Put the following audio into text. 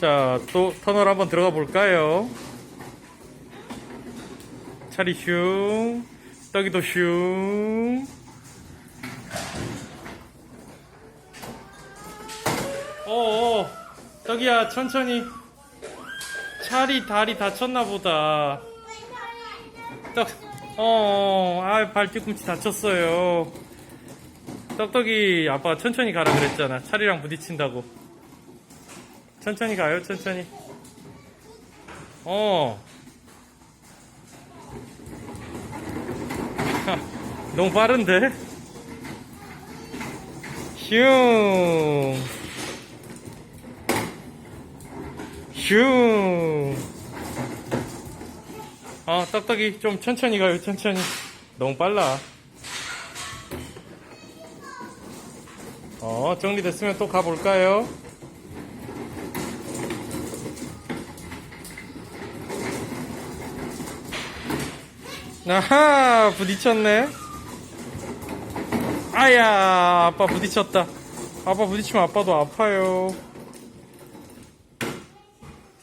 자, 또 터널 한번 들어가 볼까요? 차리 슝, 떡이도 슝. 어어, 떡이야, 천천히. 차리 다리 다쳤나 보다. 떡, 어, 아, 발 뒤꿈치 다쳤어요. 떡떡이 아빠가 천천히 가라 그랬잖아. 차리랑 부딪힌다고. 천천히 가요, 천천히. 어. 하, 너무 빠른데? 슝. 슝. 아, 떡떡이 좀 천천히 가요, 천천히. 너무 빨라. 어, 정리됐으면 또 가볼까요? 아하, 부딪혔네. 아야, 아빠 부딪혔다. 아빠 부딪히면 아빠도 아파요.